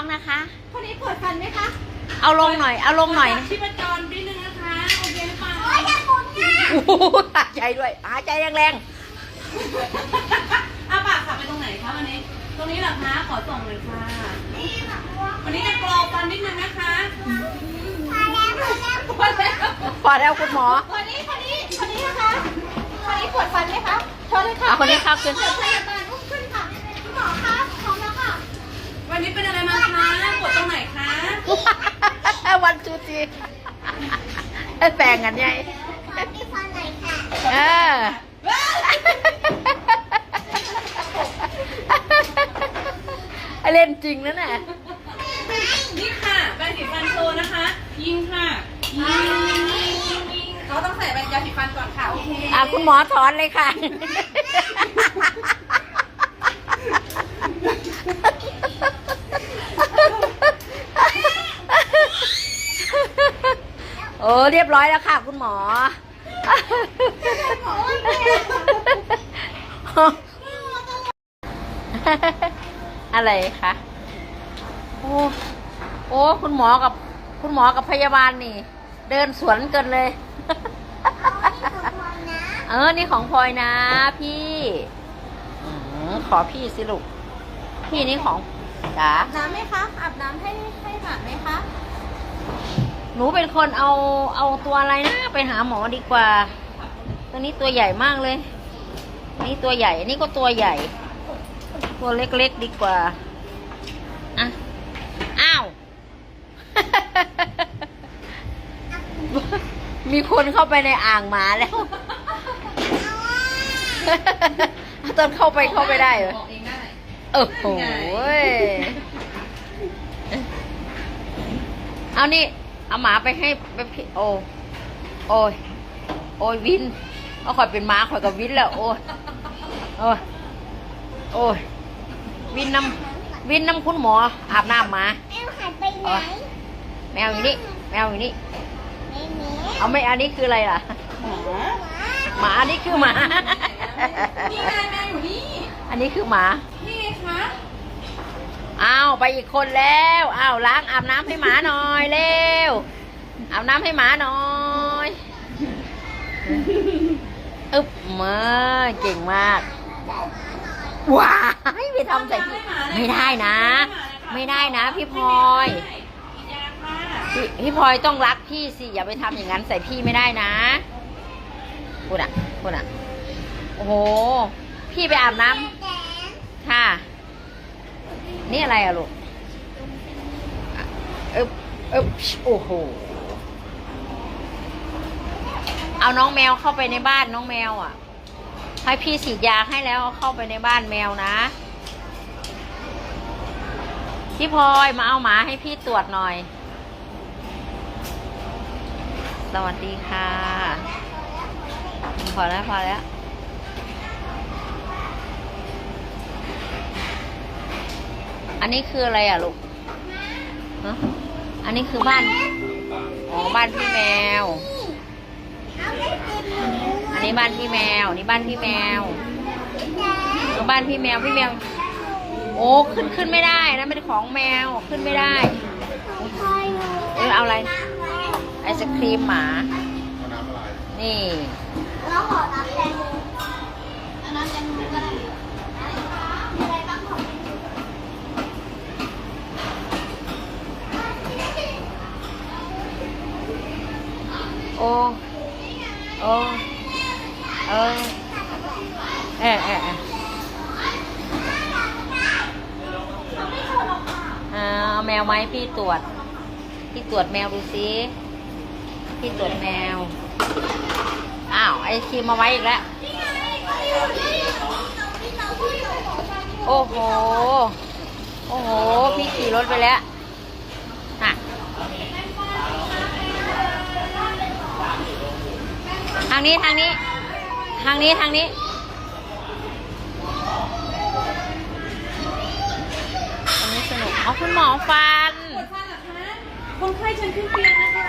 องนะคะ คนนี้ปวดฟันไหมคะเอาลงหน่อย เอาลงหน่อยชีพจรนิดนึงนะคะโอเคหรือเปล่าโอ้โหหายใจด้วยหายใจแรงอาปากขับไปตรงไหนคะวันนี้ ตรงนี้เหรอคะขอส่งเลยค่ะวันนี้จะกรอฟันนิดนึงนะคะพอแล้วพอแล้วๆพอแล้วคุณหมอคนนี้คนนี้คนนี้นะคะคนนี้ปวดฟันไหมคะเชิญเลยค่ะเอาคนนี้เข้าขึ้นเดี๋ย แปลงกันไงเออเล่นจริงนะเนี่ยนี่ค่ะแปรงสีฟันโชว์นะคะ ยิงค่ะยิงยิงยิงเขาต้องใส่แปรงยาสีฟันก่อนค่ะ โอเค อะ คุณหมอถอนเลยค่ะ เรียบร้อยแล้วค่ะ คุณหมอ อะไรคะโอ้โอ้คุณหมอกับ คุณหมอกับพยาบาลนี่ เดินสวนเกินเลย เออ นี่ของพลอยนะ พี่อืมขอพี่สิลูก พี่นี่ของจ๋าน้ำไหมคะอาบน้ำให้ให้หมาไหมคะห นูเป็นคนเอาเอาตัวอะไรนะไปหาหมอดีกว่า ตัวนี้ตัวใหญ่มากเลย นี่ตัวใหญ่อันนี้ก็ตัวใหญ่ ตัวเล็กๆดีกว่าอะอ้าว มีคนเข้าไปในอ่างหมาแล้วตอนเข้าไปเข้าไปได้เหรอบอกเองได้โอ้โหยเอานี่ เอาหมาไปให้ไปพี่โอ้โอ้ยโอ้ยวินเอาข่อยเป็นหมาข่อยกับวินแล้ว โอ้ยโอ้ยโอ้ยวินน้ำวินน้ำคุณหมออาบน้ำหมาแมวหายไปไหนแมวอยู่นี่แมวอยู่นี่ไม่มีเอาไม่อันนี้คืออะไรล่ะหมอหมาอันนี้คือหมานี่ไงแม่อยู่นี่อันนี้คือหมานี่ไงคะ อ้าวไปอีกคนแล้วอ้าวล้างอาบน้ำให้หมาหน่อยเร็วอาบน้ำให้หมาหน่อยอึ๊บมาเก่งมากว้ายไปทำใส่พี่ไม่ได้นะ ไม่ได้นะ พี่พลอยยาค่ะพี่พี่พลอยต้องรักพี่สิอย่าไปทำอย่างนั้นใส่พี่ไม่ได้นะพูดอะพูดอะโอ้โหพี่ไปอาบน้ำค่ะ นี่อะไรอะลูกเอ๊บเอ๊บโอ้โห เอาน้องแมวเข้าไปในบ้านน้องแมวอะ ให้พี่ฉีดยาให้แล้วเอาเข้าไปในบ้านแมวนะ พี่พลอยมาเอาหมาให้พี่ตรวจหน่อย สวัสดีค่ะ พอแล้วพอแล้ว อันนี้คืออะไรอะลูกฮะอันนี้คือบ้าน อ๋อ บ้านพี่แมว อันนี้บ้านพี่แมว นี่บ้านพี่แมวแล้วบ้านพี่แมว พี่แมว โอ้ ขึ้นขึ้นไม่ได้นะเป็นของแมว ขึ้นไม่ได้ เออเอาอะไร ไอศครีมหมา นี่แล้วขอน้ำแตงโมอันนั้นแตงโมก็ได้มีอะไรบ้างของ โอ้โอ้เออเออเออเอออ่าเอาแมวไหมพี่ตรวจ พี่ตรวจแมวดูซิ พี่ตรวจแมว อ้าว ไอครีมมาไว้อีกแล้ว โอ้โห โอ้โห พี่ขี่รถไปแล้ว อะ ทางนี้ทางนี้ ทางนี้ทางนี้ อันนี้สนุก เอาคุณหมอฟันปวดฟันเหรอคะคนไข้ฉันขึ้นเตียงนะคะ